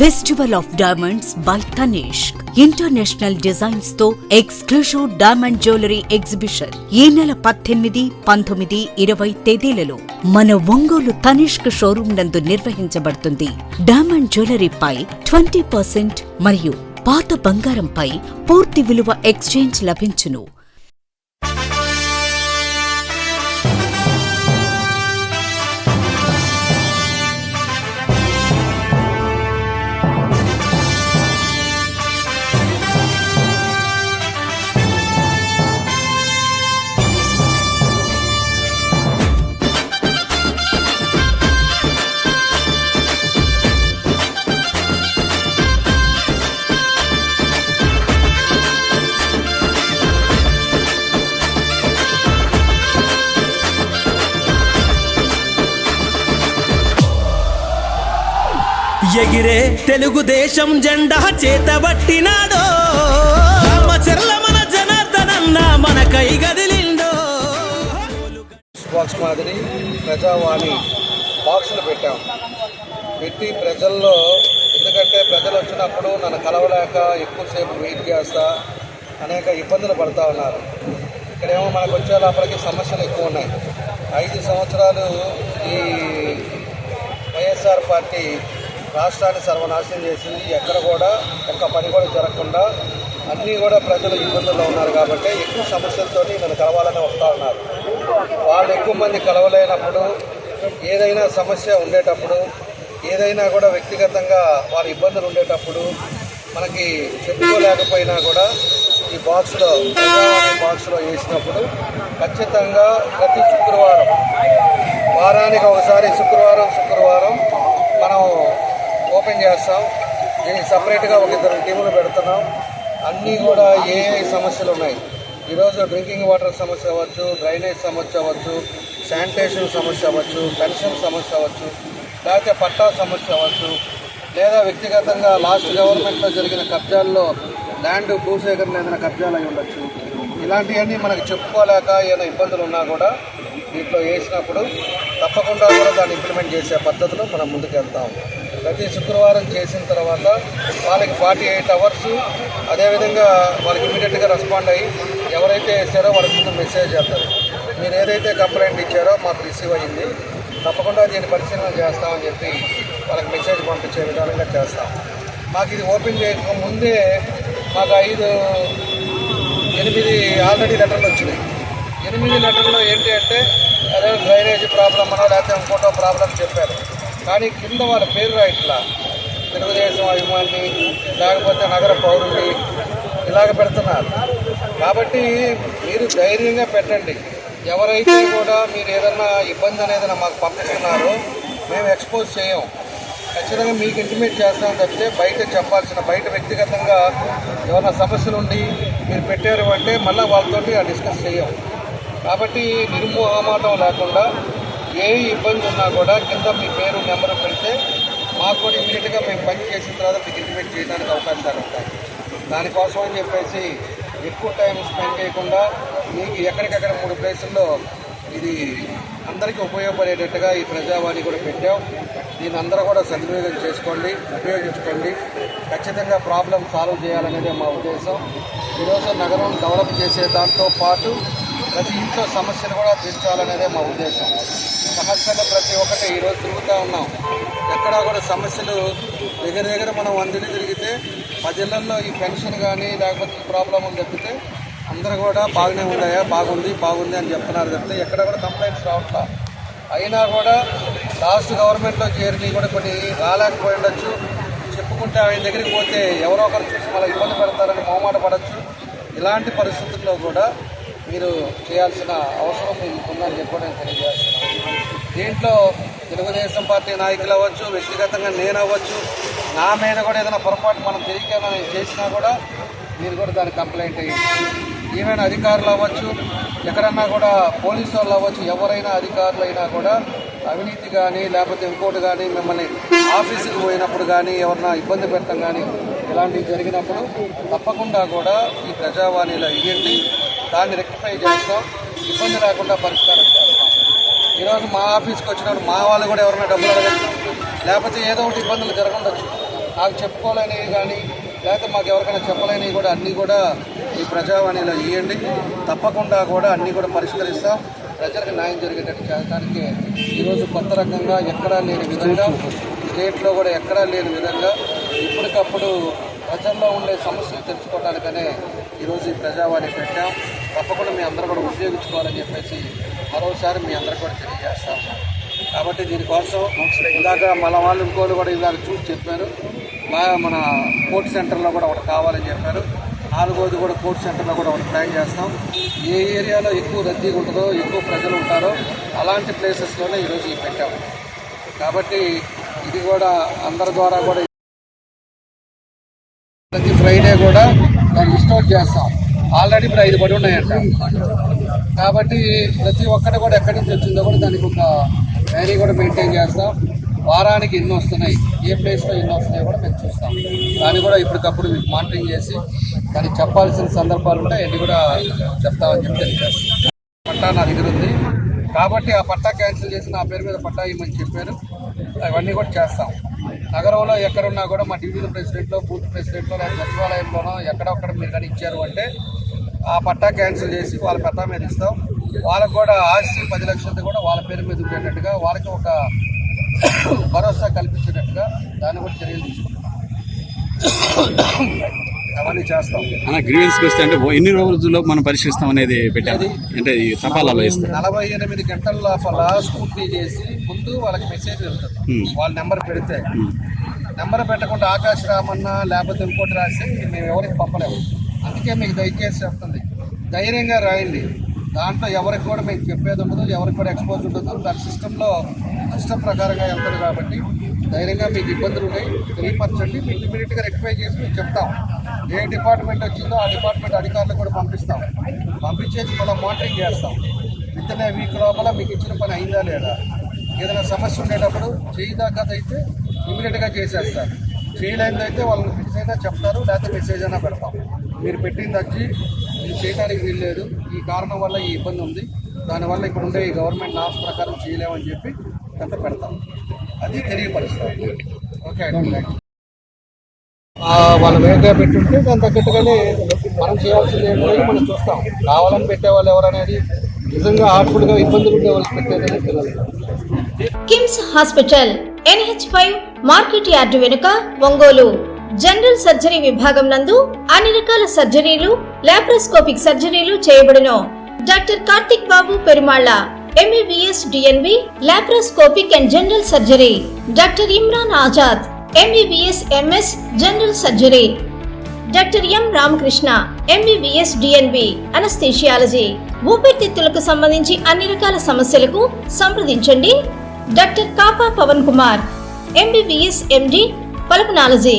Festival of diamonds by Tanishq international డిజైన్స్తో exclusive diamond jewellery exhibition ఈ నెల పద్దెనిమిది పంతొమ్మిది ఇరవై తేదీలలో మన ఒంగోలు తనిష్క్ షోరూం నందు నిర్వహించబడుతుంది. డైమండ్ జ్యువెలరీపై ట్వంటీ పర్సెంట్ మరియు పాత బంగారంపై పూర్తి విలువ ఎక్స్చేంజ్ లభించును. ఎగిరే తెలుగుదేశం జెండా చేతబట్టినాడో. చెర్ల మన జనార్దనన్న మన కై గదిలిండో. బాక్స్ మాదిరి ప్రజావాణి బాక్సులు పెట్టాం. పెట్టి ప్రజల్లో ఎందుకంటే ప్రజలు వచ్చినప్పుడు నన్ను కలవలేక ఎక్కువసేపు వెయిట్ చేస్తా అనేక ఇబ్బందులు పడుతూ ఉన్నారు. ఇక్కడేమో మనకు వచ్చే లోపలికి సమస్యలు ఎక్కువ ఉన్నాయి. ఐదు సంవత్సరాలు ఈ వైఎస్ఆర్ పార్టీ రాష్ట్రాన్ని సర్వనాశనం చేసింది. ఎక్కడ కూడా ఒక్క పని కూడా జరగకుండా అన్నీ కూడా ప్రజలు ఇబ్బందుల్లో ఉన్నారు కాబట్టి ఎక్కువ సమస్యలతో నన్ను కలవాలని వస్తూ ఉన్నారు. వాళ్ళు ఎక్కువ మంది కలవలేనప్పుడు ఏదైనా సమస్య ఉండేటప్పుడు ఏదైనా కూడా వ్యక్తిగతంగా వారి ఇబ్బందులు ఉండేటప్పుడు మనకి చెప్పుకోలేకపోయినా కూడా ఈ బాక్స్లో బాక్స్లో వేసినప్పుడు ఖచ్చితంగా ప్రతి శుక్రవారం వారానికి ఒకసారి శుక్రవారం శుక్రవారం మనం ఓపెన్ చేస్తాం. దీనికి సపరేట్గా ఒక ఇద్దరు టీములు పెడుతున్నాం. అన్నీ కూడా ఏ సమస్యలు ఉన్నాయి? ఈరోజు డ్రింకింగ్ వాటర్ సమస్య అవ్వచ్చు డ్రైనేజ్ సమస్య అవ్వచ్చు శానిటేషన్ సమస్య అవ్వచ్చు పెన్షన్ సమస్య అవ్వచ్చు లేకపోతే పట్టా సమస్య అవ్వచ్చు లేదా వ్యక్తిగతంగా లాస్ట్ గవర్నమెంట్లో జరిగిన కబ్జాల్లో ల్యాండ్ భూసేకరణ ఏదైనా కబ్జాలు అయి ఉండొచ్చు. ఇలాంటివన్నీ మనకు చెప్పుకోలేక ఏదైనా ఇబ్బందులు ఉన్నా కూడా దీంట్లో వేసినప్పుడు తప్పకుండా కూడా దాన్ని ఇంప్లిమెంట్ చేసే పద్ధతిలో మనం ముందుకు వెళ్తాము ప్రతి శుక్రవారం చేసిన తర్వాత వాళ్ళకి ఫార్టీ ఎయిట్ అవర్స్ అదేవిధంగా వాళ్ళకి ఇమీడియట్గా రెస్పాండ్ అయ్యి ఎవరైతే వేసారో వాళ్ళకి ముందు మెసేజ్ చేస్తారు. మీరు ఏదైతే కంప్లైంట్ ఇచ్చారో మాకు రిసీవ్ అయ్యింది. తప్పకుండా దీన్ని పరిశీలన చేస్తామని చెప్పి వాళ్ళకి మెసేజ్ పంపించే విధానంగా చేస్తాం. మాకు ఇది ఓపెన్ చేయక ముందే మాకు ఐదు ఎనిమిది ఆల్రెడీ లెటర్లు వచ్చినాయి. ఎనిమిది లెటర్లో ఏంటి అంటే అదే డ్రైనేజ్ ప్రాబ్లం అనో లేకపోతే ఇంకోటో ప్రాబ్లం చెప్పారు. కానీ కింద వాళ్ళ పేరు రాయట్లా. తెలుగుదేశం అభిమాని లేకపోతే నగర పౌరుని ఇలాగ పెడుతున్నారు. కాబట్టి మీరు ధైర్యంగా పెట్టండి. ఎవరైతే కూడా మీరు ఏదన్నా ఇబ్బంది అనేది మాకు పంపిస్తున్నారో మేము ఎక్స్పోజ్ చేయం. ఖచ్చితంగా మీకు ఇంటిమేట్ చేస్తాం తప్పితే బయట చెప్పాల్సిన బయట వ్యక్తిగతంగా ఏమైనా సమస్యలు ఉండి మీరు పెట్టారు అంటే మళ్ళీ వాళ్ళతో డిస్కస్ చేయం. కాబట్టి నిర్మోహమాటం లేకుండా ఏ ఇబ్బంది ఉన్నా కూడా కింద మీ పేరు నెంబర్ పెడితే మాకు కూడా ఇమీడియట్గా మేము పని చేసిన తర్వాత మీకు ఇంటిమేట్ చేయడానికి అవకాశాలు ఉంటాయి. దానికోసం అని చెప్పేసి ఎక్కువ టైం స్పెండ్ చేయకుండా మీకు ఎక్కడికక్కడ మూడు ప్లేసుల్లో ఇది అందరికీ ఉపయోగపడేటట్టుగా ఈ ప్రజావాణి కూడా పెట్టాం. దీని అందరూ కూడా సద్వినియోగం చేసుకోండి ఉపయోగించుకోండి. ఖచ్చితంగా ప్రాబ్లం సాల్వ్ చేయాలనేదే మా ఉద్దేశం. ఈరోజు నగరం డెవలప్ చేసే దాంతో పాటు ప్రతి ఇంట్లో సమస్యను కూడా తీర్చాలనేదే మా ఉద్దేశం. సమస్యలు ప్రతి ఒక్కటి ఈరోజు తిరుగుతూ ఉన్నాం. ఎక్కడా కూడా సమస్యలు దగ్గర దగ్గర మనం వందిని తిరిగితే ప్రజలలో ఈ పెన్షన్ కానీ లేకపోతే ఈ ప్రాబ్లం అని తప్పితే అందరూ కూడా బాగానే ఉన్నాయా బాగుంది బాగుంది అని చెప్తున్నారు తప్పితే ఎక్కడ కూడా కంప్లైంట్స్ రావట్లా. అయినా కూడా లాస్ట్ గవర్నమెంట్లో చేరినవి కూడా కొన్ని రాలేకపోయి ఉండొచ్చు చెప్పుకుంటే ఆయన దగ్గరికి పోతే ఎవరో ఒకరు చూసి మళ్ళీ ఇబ్బంది పడతారని మొహమాట పడవచ్చు ఇలాంటి పరిస్థితుల్లో కూడా మీరు చేయాల్సిన అవసరం మీకు ఉందని చెప్పి నేను తెలియజేస్తున్నాను దీంట్లో తెలుగుదేశం పార్టీ నాయకులు అవ్వచ్చు వ్యక్తిగతంగా నేను అవ్వచ్చు నా మీద కూడా ఏదైనా పొరపాటు మనం తెలియక చేసినా కూడా మీరు కూడా దాని కంప్లైంట్ అయ్యింది ఈవెన్ అధికారులు అవ్వచ్చు ఎక్కడన్నా కూడా పోలీసు వాళ్ళు అవ్వచ్చు ఎవరైనా అధికారులు అయినా కూడా అవినీతి కానీ లేకపోతే ఇంకోటి కానీ మిమ్మల్ని ఆఫీసుకి పోయినప్పుడు కానీ ఎవరన్నా ఇబ్బంది పెట్టడం కానీ ఇలాంటివి జరిగినప్పుడు తప్పకుండా కూడా ఈ ప్రజావాణిలో ఇవ్వండి దాన్ని రెక్టిఫై చేస్తాం. ఇబ్బంది లేకుండా పరిష్కారం చేస్తాం. ఈరోజు మా ఆఫీస్కి వచ్చినప్పుడు మా వాళ్ళు కూడా ఎవరైనా డబ్బులు అడగచ్చు. లేకపోతే ఏదో ఒకటి ఇబ్బందులు జరగండొచ్చు నాకు చెప్పుకోలేనివి కానీ లేకపోతే మాకు ఎవరికైనా చెప్పలేనివి కూడా అన్నీ కూడా ఈ ప్రజావాణిలో ఇవ్వండి తప్పకుండా కూడా అన్నీ కూడా పరిష్కరిస్తాం. ప్రజలకు న్యాయం జరిగేటట్టు చేయడానికి ఈరోజు కొత్త రకంగా ఎక్కడా లేని విధంగా స్టేట్లో కూడా ఎక్కడా లేని విధంగా ఇప్పటికప్పుడు ప్రజల్లో ఉండే సమస్యలు తెలుసుకోవడానికనే ఈరోజు ఈ ప్రజావాణి పెట్టాం. తప్పకుండా మీ అందరూ కూడా ఉపయోగించుకోవాలని చెప్పేసి మరోసారి మీ అందరూ కూడా తెలియజేస్తాం కాబట్టి దీనికోసం ఇందాక మన వాళ్ళు ఇంకోళ్ళు కూడా ఇందాక చూసి చెప్పారు. మా మన కోర్ట్ సెంటర్లో కూడా ఒకటి కావాలని చెప్పారు. నాలుగోది కూడా కోర్ట్ సెంటర్లో కూడా ఒకటి ప్లాన్ చేస్తాం. ఏ ఏరియాలో ఎక్కువ రద్దీగా ఉంటుందో ఎక్కువ ప్రజలు ఉంటారో అలాంటి ప్లేసెస్లోనే ఈరోజు ఇవి పెట్టాము కాబట్టి ఇది కూడా అందరి ద్వారా కూడా ప్రతి ఫ్రైడే కూడా దాన్ని స్టోర్ చేస్తాం. ఆల్రెడీ ఇప్పుడు ఐదు పడి ఉన్నాయంట. కాబట్టి ప్రతి ఒక్కటి కూడా ఎక్కడి నుంచి వచ్చిందో కూడా దానికి ఒక డైరీ కూడా మెయింటైన్ చేస్తాం. వారానికి ఎన్ని వస్తున్నాయి. ఏ ప్లేస్లో ఎన్ని వస్తున్నాయో కూడా మేము చూస్తాం. దాన్ని కూడా ఇప్పటికప్పుడు మీకు మానిటరింగ్ చేసి దానికి చెప్పాల్సిన సందర్భాలు ఉంటే అన్ని కూడా చెప్తామని చెప్పి తెలియజేస్తాం పట్టా నా దగ్గర ఉంది. కాబట్టి ఆ పట్టా క్యాన్సిల్ చేసి నా పేరు మీద పట్టా ఇవ్వమని చెప్పారు. అవన్నీ కూడా చేస్తాం. నగరంలో ఎక్కడున్నా కూడా మా డివిజన్ ప్రెసిడెంట్లో బూత్ ప్రెసిడెంట్లో లేదా సచివాలయంలోనో ఎక్కడొక్కడ మీరు కానీ ఇచ్చారు అంటే ఆ పట్టా క్యాన్సిల్ చేసి వాళ్ళ పట్టా మీద ఇస్తాం. వాళ్ళకు కూడా ఆస్తి పది లక్షలది కూడా వాళ్ళ పేరు మీద ఉండేటట్టుగా వాళ్ళకి ఒక భరోసా కల్పించేటట్టుగా దాన్ని కూడా చర్యలు తీసుకుంటాం. అవన్నీ చేస్తాం. అన్న గ్రీవెన్స్కి వస్తే అంటే ఎన్ని రోజుల్లో మనం పరిశీలిస్తాం అనేది పెట్టారు అంటే ఈ తపాలాలో ఇస్తారు నలభై ఎనిమిది గంటల లోపల స్కూటీ చేసి ముందు వాళ్ళకి మెసేజ్ వెళ్తుంది. వాళ్ళ నెంబర్ పెడితే. నెంబర్ పెట్టకుండా ఆకాశ రామన్నా లేకపోతే ఇంకోటి రాసి మేము ఎవరికి పంపలేము. అందుకే మీకు దయచేసి చెప్తుంది. ధైర్యంగా రాయండి. దాంట్లో ఎవరికి కూడా మీకు చెప్పేది ఉండదు ఎవరికి కూడా ఎక్స్పోజ్ ఉండదు. దాని సిస్టంలో సిస్టమ్ ప్రకారంగా వెళ్తుంది కాబట్టి ధైర్యంగా మీకు ఇబ్బందులు ఉన్నాయి. తెలియపరచండి. మీకు ఇమీడియట్గా రెక్టిఫై చేసి మీకు చెప్తాం. ఏ డిపార్ట్మెంట్ వచ్చిందో ఆ డిపార్ట్మెంట్ అధికారులు కూడా పంపిస్తాం. పంపించేసి మళ్ళీ మానిటరింగ్ చేస్తాం. విత్ వీక్ లోపల మీకు ఇచ్చిన పని అయిందా లేదా? ఏదైనా సమస్య ఉండేటప్పుడు చేయదాకా అయితే ఇమీడియట్గా చేసేస్తారు. చేయలేనిది అయితే వాళ్ళని ఫిక్స్ అయినా చెప్తారు లేకపోతే మెసేజ్ అయినా పెడతాం. మీరు పెట్టింది వచ్చి ఇది చేయడానికి వీల్లేదు. ఈ కారణం వల్ల ఈ ఇబ్బంది ఉంది. దానివల్ల ఇక్కడ ఉండే ఈ గవర్నమెంట్ నామ్స్ ప్రకారం చేయలేమని చెప్పి అంత పెడతాం. అది తెలియపరుస్తాం. ఓకే వాళ్ళ వేగంగా పెట్టుంటే దాని తగ్గట్టుగానే మనం చేయాల్సింది ఏంటో మనం చూస్తాం. కావాలని పెట్టే వాళ్ళు ఎవరనేది నిజంగా హార్ట్ఫుల్గా ఇబ్బందులు ఉండే వాళ్ళు పెట్టేది అనేది తెలియదు KIMS hospital NH five market yard వెనుక ఒంగోలు. జనరల్ సర్జరీ విభాగం నందు అన్ని రకాల సర్జరీలు లాప్రోస్కోపిక్ సర్జరీలు చేయబడును. Doctor Karthik Babu Perumalla MBBS DNB laparoscopic and general surgery doctor Imran Azad MBBS MS general surgery doctor M Ramakrishna MBBS DNB anaesthesiology ఊపిరితిత్తులకు సంబంధించి అన్ని రకాల సమస్యలకు సంప్రదించండి. Doctor Kapa Pavan Kumar MBBS MD pulmonology.